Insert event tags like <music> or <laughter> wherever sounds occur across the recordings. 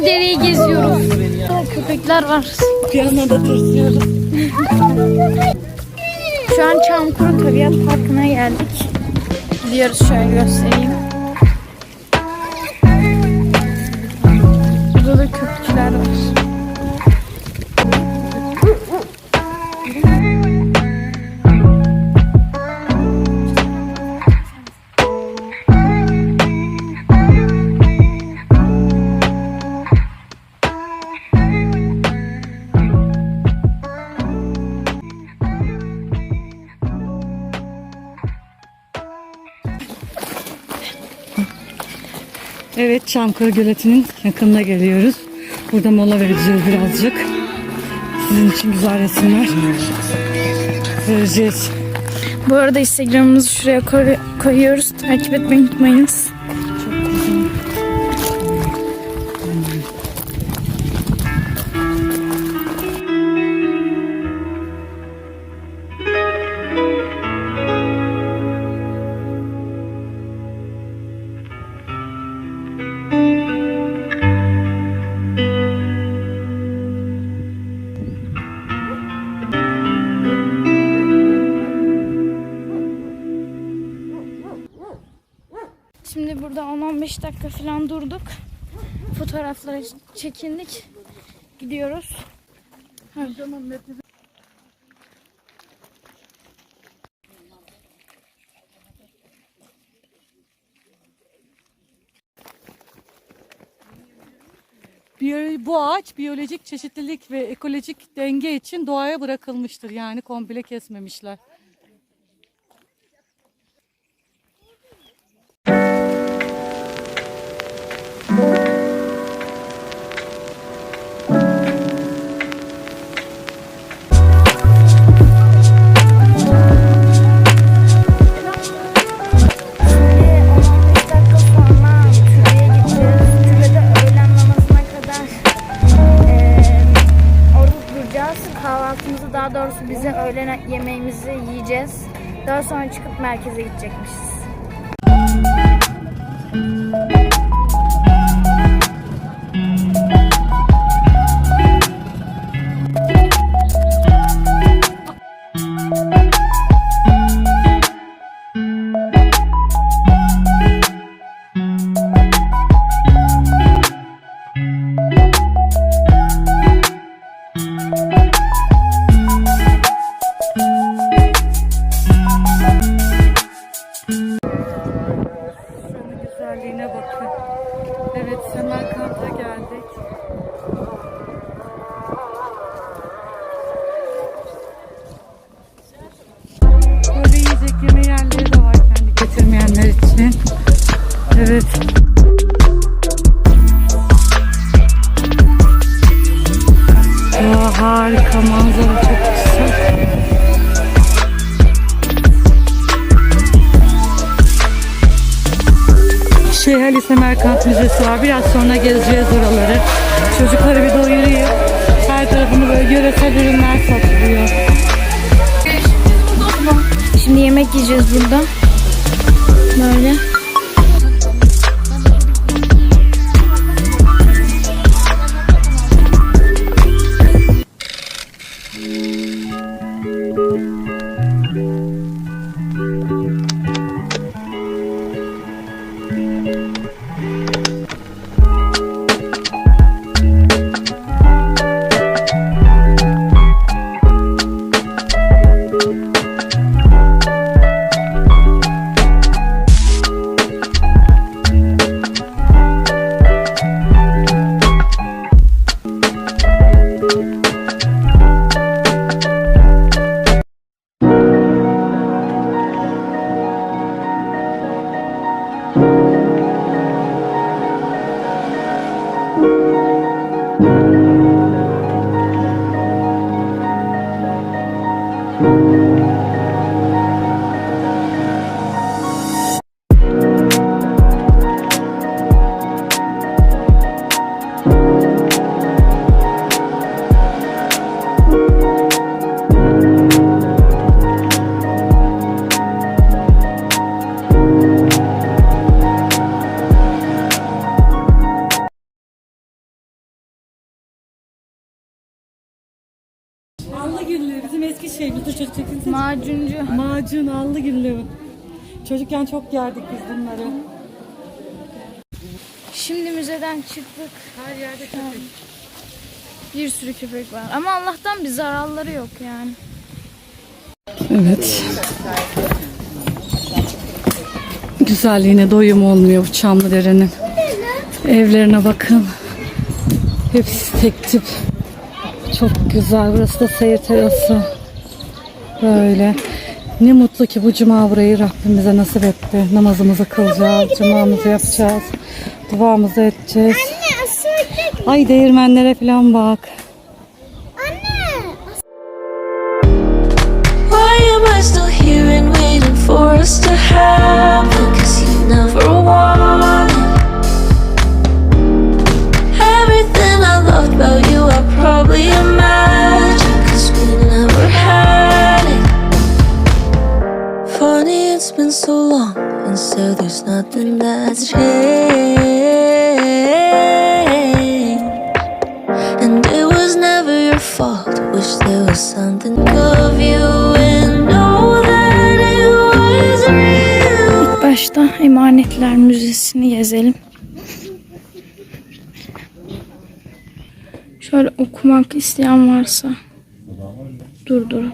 Bugün Çamlıdere'yi geziyoruz. Köpekler var. Piyanoda tırsıyoruz. Şu an Çamkuru Tabiat Parkı'na geldik. Gidiyoruz şöyle göstereyim. Burada da köpükçüler var. Evet Çamkuru Göleti'nin yakınına geliyoruz. Burada mola vereceğiz birazcık. Sizin için güzel resimler vereceğiz. Bu arada Instagram'ımızı şuraya koy- koyuyoruz. Takip etmeyi unutmayınız. 10-15 dakika falan durduk. Fotoğrafları çekindik. Gidiyoruz. Biyo- Bu ağaç biyolojik çeşitlilik ve ekolojik denge için doğaya bırakılmıştır. Yani komple kesmemişler. Merkeze gidecekmişiz. Müzesi var. Biraz sonra gezeceğiz oraları. Çocukları bir doyurayım. Her tarafını böyle yöresel ürünler satılıyor. Şimdi yemek yiyeceğiz burada. Böyle. Macuncu. Macun, allı gülü. Çocukken çok yerdik biz bunları. Şimdi müzeden çıktık. Her yerde köpek. Bir sürü köpek var. Ama Allah'tan bir zararları yok yani. Evet. Güzelliğine doyum olmuyor bu Çamlıdere'nin. Evlerine bakın. Hepsi tek tip. Çok güzel. Burası da seyir terası. Böyle. Ne mutlu ki bu cuma burayı Rabbim bize nasip etti. Namazımızı kılacağız, cumamızı yapacağız, duamızı edeceğiz. Anne. Ay değirmenlere falan bak. Anne. So there's nothing. İlk başta Emanetler Müzesi'ni gezelim. Şöyle okumak isteyen varsa durdurun.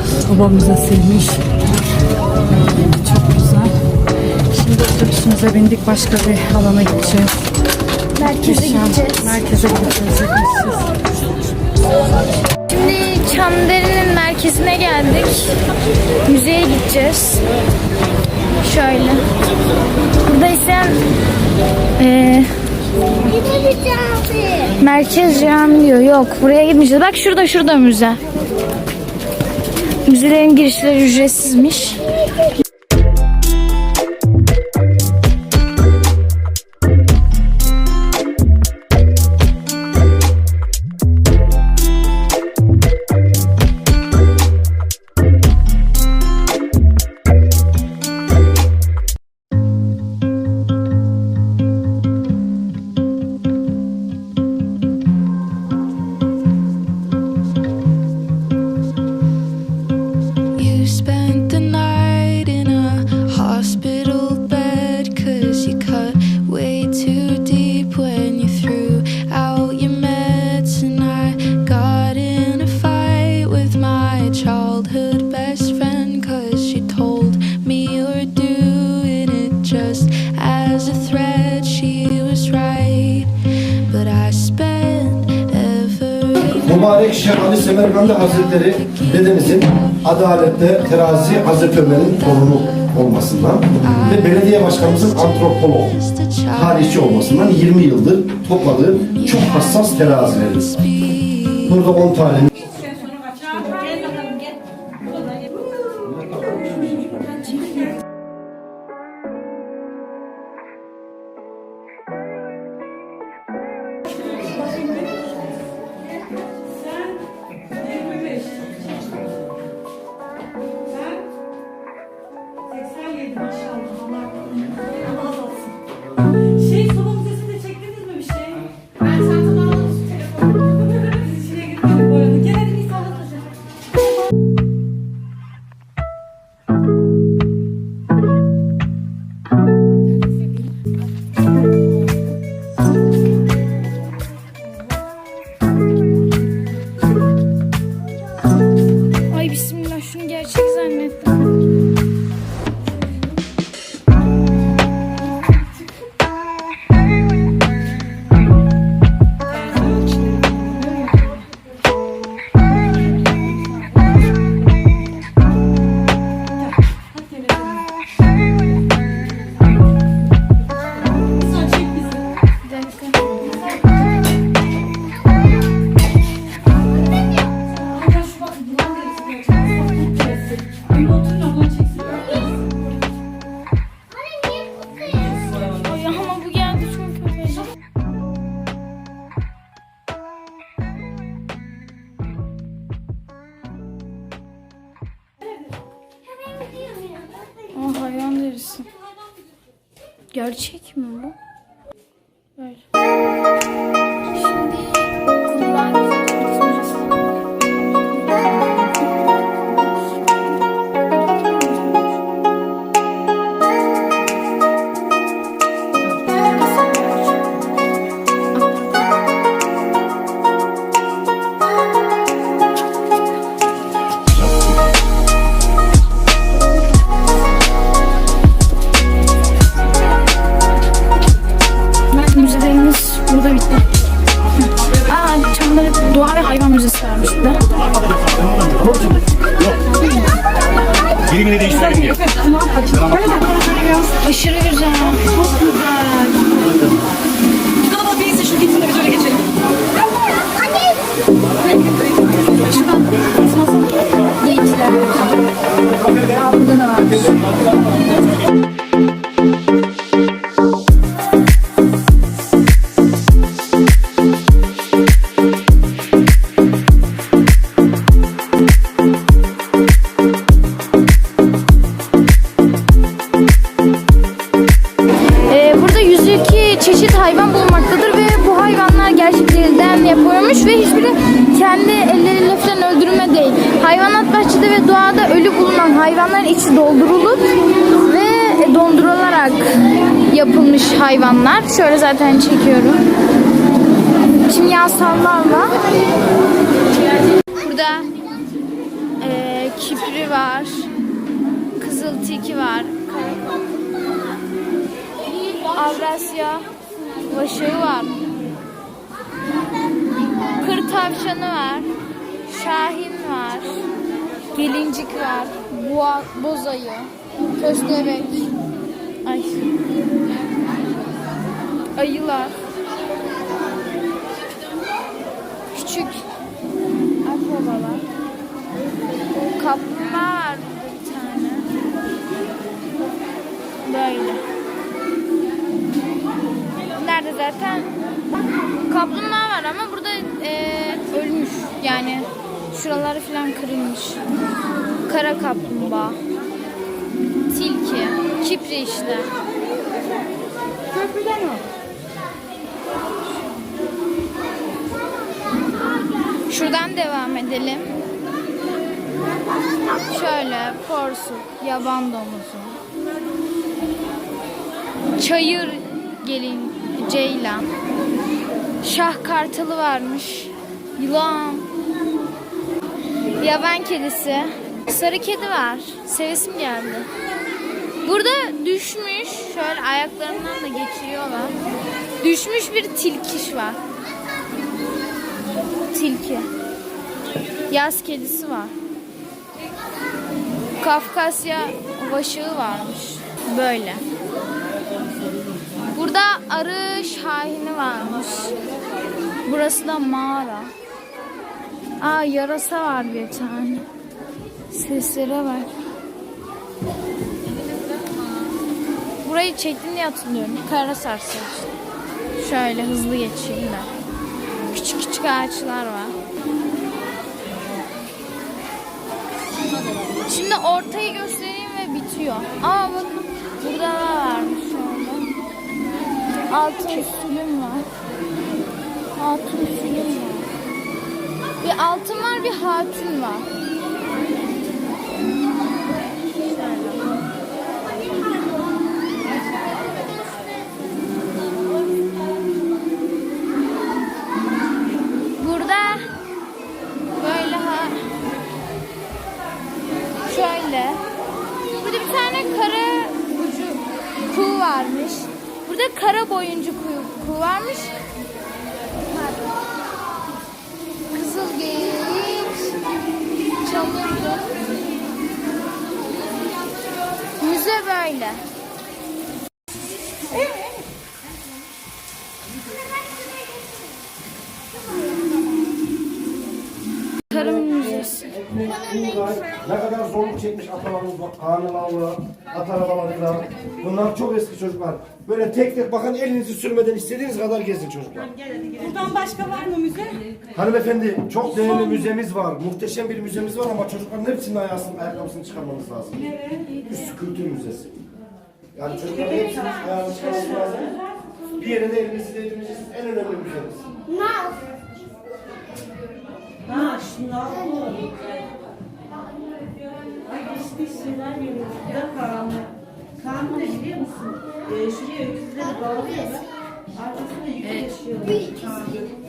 Burası Hava Müzesi'ymiş. Çok güzel. Şimdi otobüsümüze bindik. Başka bir alana gideceğiz. Merkeze gideceğiz. Merkeze gideceğiz. Şimdi Çamderi'nin merkezine geldik. Müzeye gideceğiz. Şöyle. Burada ise eee Merkez cami diyor. Yok buraya gitmeyeceğiz. Bak şurada şurada müze. Müzelerin girişleri ücretsizmiş. Adalette terazi Hazreti Ömer'in torunu olmasından ve belediye başkanımızın antropolog, tarihçi olmasından 20 yıldır topladığı çok hassas terazileri. Burada 10 tane Birimini değiştirelim diye. Aşırı güzel. Kalabalık değilse şu gitsin de biz öyle geçelim. Geyikler. Aa, burada da varmış. Çeşit hayvan bulunmaktadır ve bu hayvanlar gerçekten yapılmış ve hiçbiri kendi elleriyle falan öldürme değil. Hayvanat bahçede ve doğada ölü bulunan hayvanların içi doldurulup ve dondurularak yapılmış hayvanlar. Şöyle zaten çekiyorum. Kimyasallarla. Burada eee, kipri var. Kızıl tiki var. Avrasya başağı var. Kır tavşanı var. Şahin var. Gelincik var. Boğa, boz ayı. Köstebek. Ay. Ayılar. Küçük akbabalar. Kaplumbağa Kaplumbağa var ama burada eee, ölmüş. Yani şuraları falan kırılmış. Kara kaplumbağa. Tilki. Kipri işte. Köprüden o. Şuradan devam edelim. Şöyle porsuk, yaban domuzu. Çayır gelin, ceylan. Şah kartalı varmış. Yılan. Yaban kedisi. Sarı kedi var. Sevesim geldi. Burada düşmüş. Şöyle ayaklarından da geçiriyorlar. Düşmüş bir tilkiş var. Tilki. Yaz kedisi var. Kafkasya vaşığı varmış. Böyle. Burada arı şahini varmış. Burası da mağara. Aa yarasa var bir tane. Seslere bak. Burayı çektim diye hatırlıyorum. Kara sarsı işte. Şöyle hızlı geçeyim de. Küçük küçük ağaçlar var. Şimdi ortayı göstereyim ve bitiyor. Aa bakın burada da varmış. Altın sülüm var. Altın sülüm var. Bir altın var bir hatun var. Kara boyuncu kuğu varmış. Kızıl geyik, çamurlu. Müze böyle. Zorluk çekmiş atalarımız bak kanılarla, at arabalarıyla. Bunlar çok eski çocuklar. Böyle tek tek bakın elinizi sürmeden istediğiniz kadar gezin çocuklar. Buradan başka var mı müze? Hanımefendi çok değerli müzemiz var. Muhteşem bir müzemiz var ama çocukların hepsinin ayağısını, ayakkabısını çıkarmamız lazım. Üst Kültür Müzesi. Yani çocukların hepsinin ayağını çıkarması lazım. Bir yere de elinizi değdirmeyeceksiniz. En önemli müzemiz. Ha şunlar bu. Ay pis şeyler geliyor. Bir de karanlık. Karanlık ne biliyor musun? Ee, şuraya öküzleri bağlıyorlar. Arkasında yük yaşıyor. Gösterin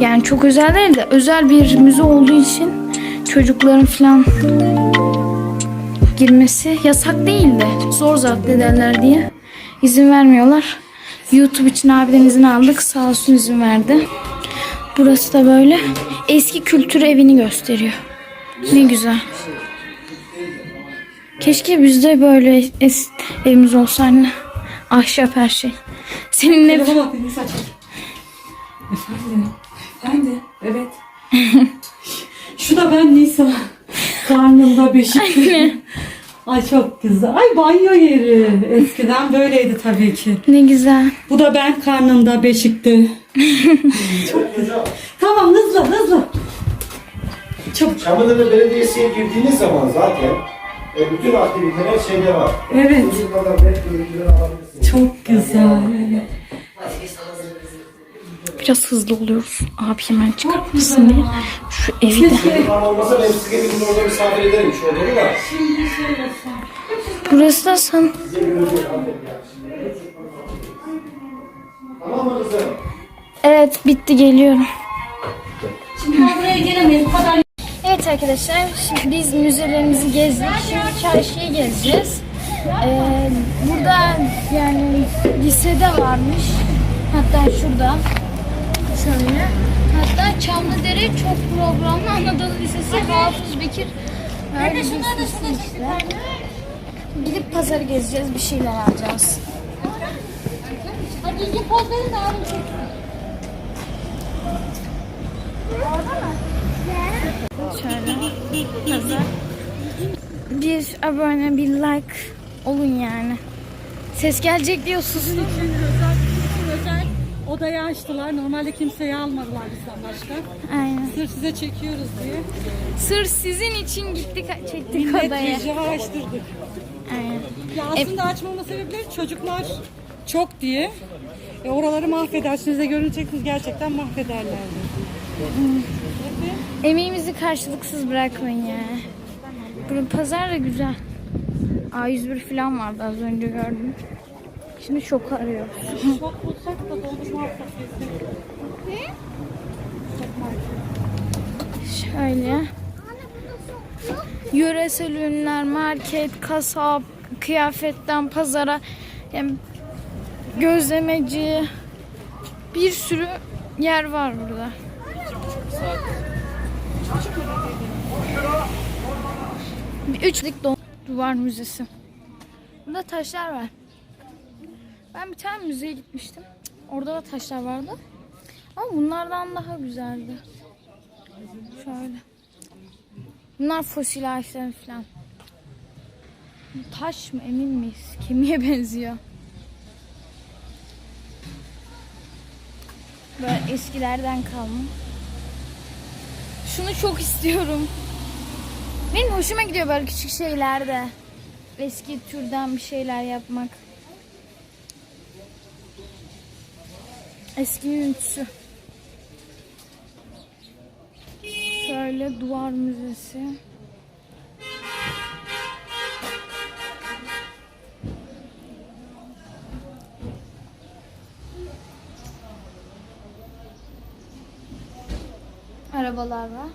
yani çok özel değil de özel bir müze olduğu için çocukların falan girmesi yasak değil de zor zapt ederler diye izin vermiyorlar. YouTube için abiden izin aldık. Sağ olsun izin verdi. Burası da böyle eski kültür evini gösteriyor. Ne güzel. Keşke bizde böyle es evimiz olsa anne. Ahşap her şey. Seninle çek. Efendim. Ben de. Evet. <laughs> Şu da ben Nisa. Karnımda beşik. <laughs> Ay çok güzel. Ay banyo yeri. Eskiden böyleydi tabii ki. Ne güzel. Bu da ben karnımda beşikte. <laughs> Hocam, Tamam hızlı hızlı. Çok Çamlıdere Belediyesi'ye girdiğiniz zaman zaten e, bütün aktiviteler şeyde var. evet. Çocuklardan net görüntüler alabilirsiniz. Çok güzel. Biraz hızlı oluyoruz. Abi hemen çıkartmasın diye. Şu evi de. Olmasa ben size bir gün orada misafir ederim şu odada da. Burası da san. Tamam mı kızım? Evet bitti geliyorum. Şimdi ben buraya gelemeyiz. Bu kadar Evet arkadaşlar şimdi biz müzelerimizi gezdik. Şimdi çarşıyı gezeceğiz. Ee, burada yani lisede varmış. Hatta şurada. Şöyle. Hatta Çamlıdere çok programlı Anadolu Lisesi Hafız Bekir. Öyle bir lise işte. Gidip pazarı gezeceğiz. Bir şeyler alacağız. Hadi gidip pozları da abim Şöyle. Pazar. Bir abone, bir like olun yani. Ses gelecek diyor sustum. Odayı açtılar. Normalde kimseyi almadılar bizden başka. Aynen. Sırf size çekiyoruz diye. Sırf sizin için gittik çektik Millet odaya. rica açtırdık. Aynen. Ya aslında açmama sebepleri çocuklar çok diye. E, oraları mahvedersiniz de görüneceksiniz gerçekten mahvederlerdi. Emeğimizi karşılıksız bırakmayın yani. Bunun pazar da güzel. A101 falan vardı az önce gördüm. Şimdi çok arıyoruz. Çok bulsak da dondurma alsak Şöyle. Yöresel ürünler, market, kasap, kıyafetten pazara, yani gözlemeci, bir sürü yer var burada. Bir üçlük don- duvar müzesi. Burada taşlar var. Ben bir tane müzeye gitmiştim. Orada da taşlar vardı. Ama bunlardan daha güzeldi. Şöyle. Bunlar fosil ağaçların falan. Taş mı emin miyiz? Kemiğe <laughs> benziyor. Böyle eskilerden kalma. Şunu çok istiyorum. Benim hoşuma gidiyor böyle küçük şeylerde. Eski türden bir şeyler yapmak. Eskinin ütüsü. Şöyle duvar müzesi. Arabalar var.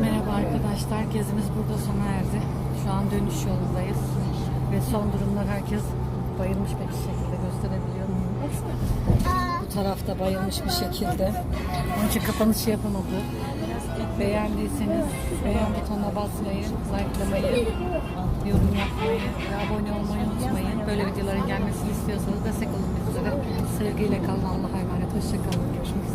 Merhaba arkadaşlar. Gezimiz burada sona erdi. Şu an dönüş yolundayız. Ve son durumlar herkes bayılmış bir şekilde gösterebiliyor. Bu bayılmış bir şekilde. Onun için kapanışı yapamadı. Beğendiyseniz beğen butonuna basmayı, likelamayı, yorum yapmayı ve abone olmayı unutmayın. Böyle videoların gelmesini istiyorsanız destek olun bizlere. Sevgiyle kalın. Allah'a emanet. Hoşçakalın. Görüşmek üzere.